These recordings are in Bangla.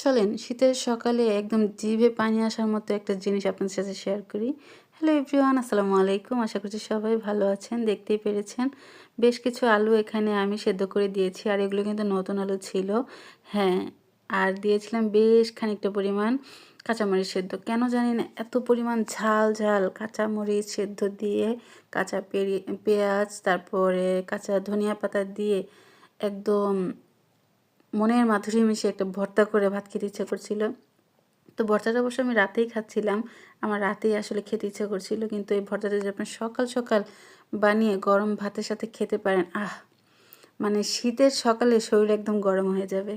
চলেন, শীতের সকালে একদম জিভে পানি আসার মতো একটা জিনিস আপনাদের সাথে শেয়ার করি। হ্যালো এভরিওয়ান আসসালামু আলাইকুম। আশা করছি সবাই ভালো আছেন, দেখতেই পেরেছেন। বেশ কিছু আলু এখানে আমি সেদ্ধ করে দিয়েছি, আর এগুলো কিন্তু নতুন আলু ছিল। হ্যাঁ আর দিয়েছিলাম বেশ খানিকটা পরিমাণ কাঁচামরিচ সেদ্ধ। কেন জানি না, এত পরিমাণ ঝাল ঝাল। কাঁচামরিচ সেদ্ধ দিয়ে কাঁচা পেঁয়াজ, তারপরে কাঁচা ধনিয়া পাতা দিয়ে একদম মনের মাধুরী মিশে একটা ভর্তা করে ভাত খেতে ইচ্ছা করছিল। তো ভর্তাটা অবশ্য আমি রাতেই খাচ্ছিলাম। আমার রাতেই আসলে খেতে ইচ্ছে করছিল, কিন্তু এই ভর্তাটা যদি আপনি সকাল সকাল বানিয়ে গরম ভাতের সাথে খেতে পারেন, আহ! মানে শীতের সকালে শরীর একদম গরম হয়ে যাবে।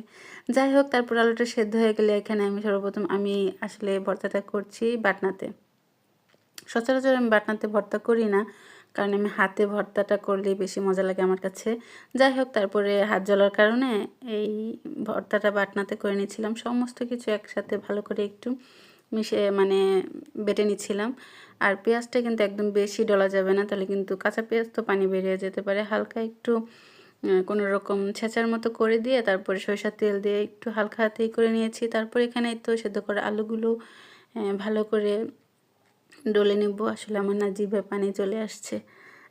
যাই হোক, তারপর আলুটা সেদ্ধ হয়ে গেলে এখানে আমি সর্বপ্রথম আমি আসলে ভর্তাটা করছি বাটনাতে। সচরাচর আমি বাটনাতে ভর্তা করি না কারণ আমি হাতে ভর্তাটা করলেই বেশি মজা লাগে আমার কাছে। যাই হোক, তারপরে হাত জ্বলার কারণে এই ভর্তাটা বাটনাতে করে নিয়েছিলাম। সমস্ত কিছু একসাথে ভালো করে একটু মিশে মানে বেটে নিচ্ছিলাম। আর পেঁয়াজটা কিন্তু একদম বেশি ডলা যাবে না, তাহলে কিন্তু কাঁচা পেঁয়াজ তো পানি বেরিয়ে যেতে পারে। হালকা একটু কোনো রকম ছেঁচার মতো করে দিয়ে, তারপরে সরিষার তেল দিয়ে একটু হালকা হাতেই করে নিয়েছি। তারপর এখানে তো সেদ্ধ করা আলুগুলো ভালো করে ডলে নেব। আসলে আমার না জিভে পানি চলে আসছে।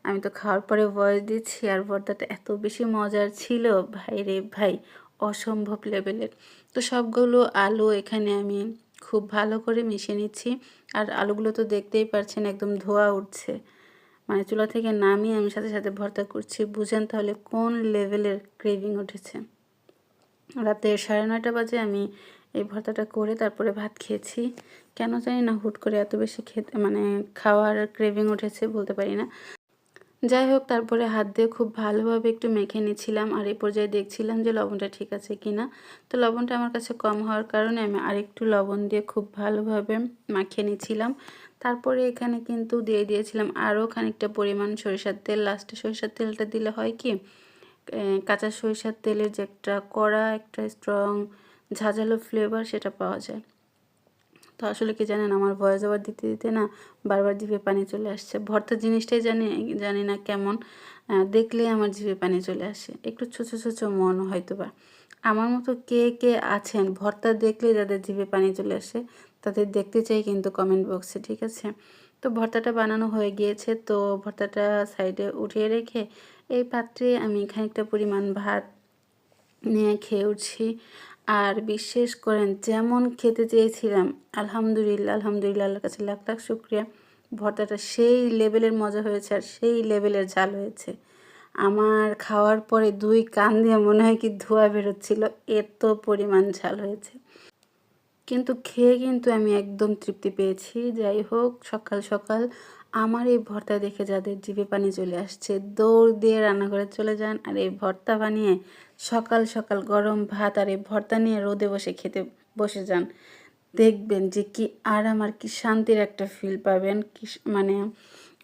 আমি তো খাওয়ার পরে ভয়েস দিচ্ছি আর ভর্তাটা এত বেশি মজার ছিল। ভাই রে ভাই, অসম্ভব লেভেলের। তো সবগুলো আলু এখানে আমি খুব ভালো করে মিশিয়ে নিচ্ছি। আর আলুগুলো তো দেখতেই পারছেন একদম ধোয়া উঠছে। মানে চুলা থেকে নামিয়ে আমি সাথে সাথে ভর্তা করছি। বুঝেন তাহলে কোন লেভেলের ক্রেভিং উঠেছে। রাতে সাড়ে নয়টা বাজে আমি এই ভর্তাটা করে তারপরে ভাত খেয়েছি। কেন জানি না, হুট করে এত বেশি খেতে মানে খাওয়ার ক্রেভিং উঠেছে বলতে পারি না। যাই হোক, তারপরে হাত দিয়ে খুব ভালোভাবে একটু মেখে নিয়েছিলাম আর এই পর্যায়ে দেখছিলাম যে লবণটা ঠিক আছে কি না তো লবণটা আমার কাছে কম হওয়ার কারণে আমি আরেকটু লবণ দিয়ে খুব ভালোভাবে মাখিয়ে নিয়েছিলাম। তারপরে এখানে কিন্তু দিয়ে দিয়েছিলাম আরও খানিকটা পরিমাণ সরিষার তেল। লাস্টে সরিষার তেলটা দিলে হয় কি কাঁচা সরিষার তেলের যে একটা কড়া, একটা স্ট্রং ঝাঁঝালো ফ্লেভার সেটা পাওয়া যায়। তো আসলে কি জানেন, আমার ভয়েস ওভার দিতে দিতে না বারবার জিভে পানি চলে আসছে। ভর্তা জিনিসটাই জানি জানি না কেমন দেখলেই আমার জিভে পানি চলে আসে। একটু ছোটো ছোটো মন হয়তো বা আমার মতো কে কে আছেন, ভর্তা দেখলেই যাদের জিভে পানি চলে আসে, তাদের দেখতে চাই কিন্তু কমেন্ট বক্সে ঠিক আছে? তো ভর্তাটা বানানো হয়ে গিয়েছে, তো ভর্তাটা সাইডে উঠিয়ে রেখে এই পাত্রে আমি খানিকটা পরিমাণ ভাত নিয়ে খেয়ে উঠছি। আর বিশ্বাস করেন যেমন খেতে চেয়েছিলাম, আলহামদুলিল্লাহ আলহামদুলিল্লাহ, আল্লাহর কাছে লাখ লাখ শুক্রিয়া। ভর্তাটা সেই লেভেলের মজা হয়েছে আর সেই লেভেলের ঝাল হয়েছে। আমার খাওয়ার পরে দুই কান দিয়ে মনে হয় কি ধোয়া বেরোচ্ছিল, এত পরিমাণ ঝাল হয়েছে। কিন্তু খেয়ে কিন্তু আমি একদম তৃপ্তি পেয়েছি। যাই হোক, সকাল সকাল আমার এই ভর্তা দেখে যাদের জিভে পানি চলে আসছে, দৌড় দিয়ে রান্নাঘরে চলে যান আর এই ভর্তা বানিয়ে সকাল সকাল গরম ভাত আর এই ভর্তা নিয়ে রোদে বসে খেতে বসে যান। দেখবেন যে কি আর আমার কি শান্তির একটা ফিল পাবেন, কি মানে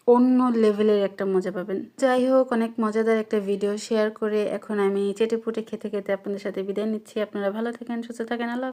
অন্য লেভেলের একটা মজা পাবেন। যাই হোক, অনেক মজাদার একটা ভিডিও শেয়ার করে এখন আমি চেটে পুটে খেতে খেতে আপনাদের সাথে বিদায় নিচ্ছি। আপনারা ভালো থাকেন, সুস্থ থাকেন, আল্লাহ